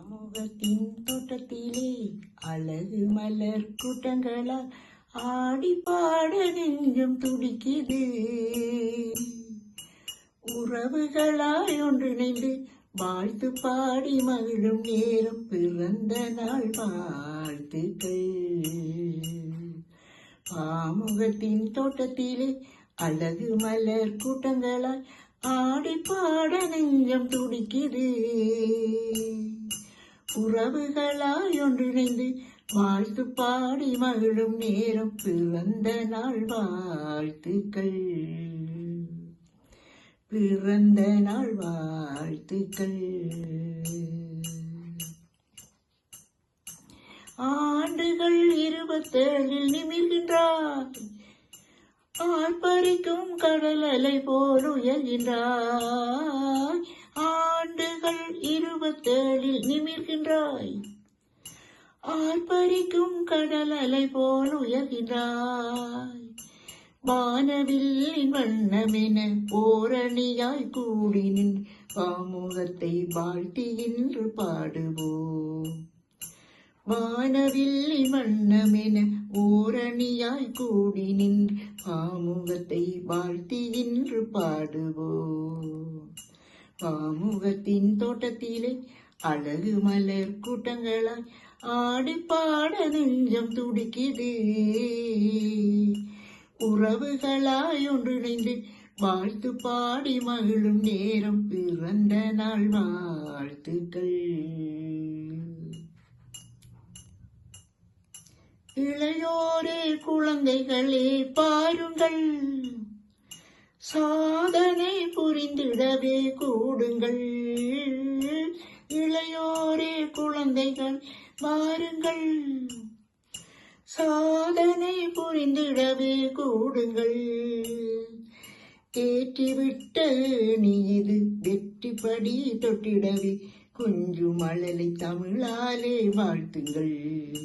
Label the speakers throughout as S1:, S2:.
S1: சமூகத்தின் தோட்டத்திலே அழகு மலர் கூட்டங்களால் ஆடி பாட நெஞ்சம் துடிக்குது. உறவுகளாய் ஒன்றிணைந்து வாழ்த்து பாடி மகிழும் நேரம் பிறந்த நாள் வாழ்த்துக்கள். பாமுகத்தின் தோட்டத்திலே அழகு மலர் கூட்டங்களாய் ஆடி பாட நெஞ்சம் துடிக்குது. உறவுகளாய் ஒன்றிணைந்து வாழ்த்து பாடி மகிழும் நேரம் பிறந்த நாள் வாழ்த்துக்கள். பிறந்த நாள் வாழ்த்துக்கள். ஆண்டுகள் இருபத்தேழில் நிமிர்கின்றார் ஆர்ப்பரிக்கும் கடல் அலை போல் உயர்கின்றாய். ஆண்டுகள் இருபத்தேழில் நிமிர்கின்றாய். ஆர்ப்பரிக்கும் கடல் அலை போல் உயர்கின்றாய். வானவில்லின் வண்ணமென ஓரணியாய் கூடி நின் பாமுகத்தை வாழ்த்தி இன்று பாடுவோம். வானவில்லி வண்ணமென ஓரணியாய் கூடி நின்று பாமுகத்தை வாழ்த்தி இன்று பாடுவோம். பாமுகத்தின் தோட்டத்திலே அழகு மலர் கூட்டங்களாய் ஆடி பாட நெஞ்சம் துடிக்குது. உறவுகளாய் ஒன்றிணைந்து வாழ்த்து பாடி மகிழும் நேரம் பிறந்த நாள் வாழ்த்துக்கள். இளையோரே குழந்தைகளே பாருங்கள். சாதனை புரிந்திடவே கூடுங்கள். இளையோரே குழந்தைகள் வாருங்கள். சாதனை புரிந்திடவே கூடுங்கள். ஏற்றிவிட்ட நீது வெற்றிப்படி தொட்டிடவே. கொஞ்சம் மழலை தமிழாலே வாழ்த்துங்கள்.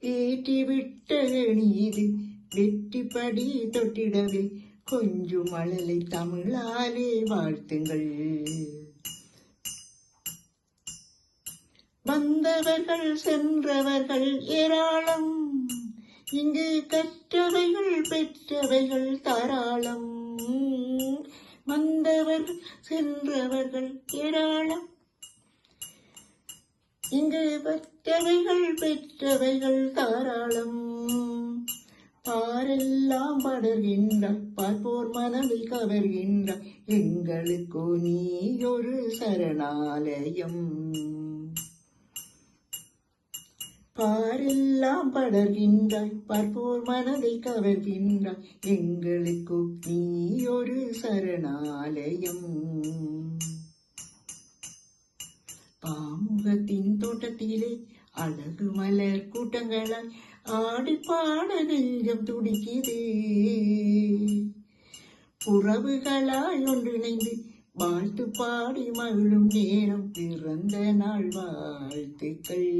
S1: ஏற்றிவிட்ட நீது வெற்றிப்படி தொட்டிடவே. கொஞ்சம் மழலை தமிழாலே வாழ்த்துங்கள். வந்தவர்கள் சென்றவர்கள் ஏராளம். இங்கு கற்றவைகள் பெற்றவைகள் தாராளம். வந்தவர் சென்றவர்கள் ஏராளம். இங்கு பெற்றவைகள் பெற்றவைகள் தாராளம். ஆரெல்லாம் படர்கின்ற பார்ப்போர் மனதை கவர்கின்ற எங்களுக்கோ நீ ஒரு சரணாலயம். பாரெல்லாம் படர்கின்றாய் பார்ப்போர் மனதை கவர்கின்றாய் எங்களுக்கு நீ ஒரு சரணாலயம். பாமுகத்தின் தோட்டத்திலே அழகு மலர் கூட்டங்களாய் ஆடி பாட நெஞ்சம் துடிக்குது. உறவுகளாய் ஒன்றிணைந்து வாழ்த்து பாடி மகிழும் நேரம் பிறந்த நாள் வாழ்த்துக்கள்.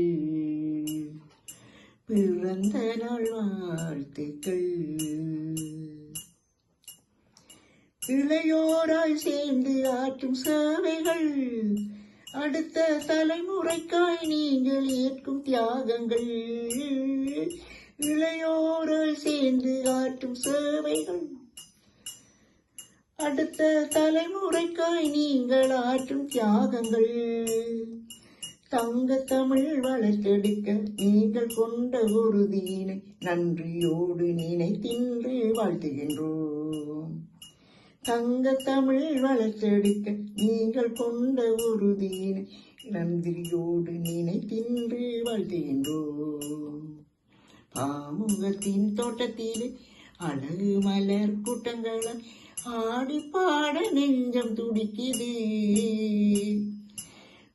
S1: பிறந்த நாள் வாழ்த்துக்கள். இளையோராய் சேர்ந்து ஆற்றும் சேவைகள். அடுத்த தலைமுறைக்காய் நீங்கள் ஏற்கும் தியாகங்கள். இளையோராய் சேர்ந்து ஆற்றும் சேவைகள். அடுத்த தலைமுறைக்காய் நீங்கள் ஆற்றும் தியாகங்கள். தங்க தமிழ் வளர்த்தெடுக்க நீங்கள் கொண்ட உறுதியினை நன்றியோடு நினைத்தின்று வாழ்த்துகின்றோம். தங்க தமிழ் வளர்த்தெடுக்க நீங்கள் கொண்ட உறுதியினை நன்றியோடு நினைத்தின்று வாழ்த்துகின்றோம் பாமுகத்தின் தோட்டத்திலே அழகு மலர் கூட்டங்களால் ஆடி பாட நெஞ்சம் துடிக்குது.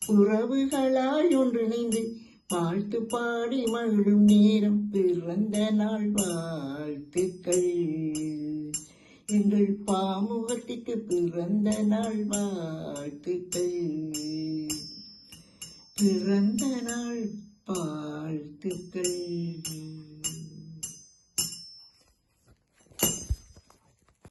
S1: உறவுகளாய் ஒன்றிணைந்து வாழ்த்து பாடி மகிழும் நேரம் பிறந்த நாள் வாழ்த்துக்கள். எங்கள் பாமுகத்திற்கு பிறந்த நாள் வாழ்த்துக்கள். பிறந்த நாள் வாழ்த்துக்கள்.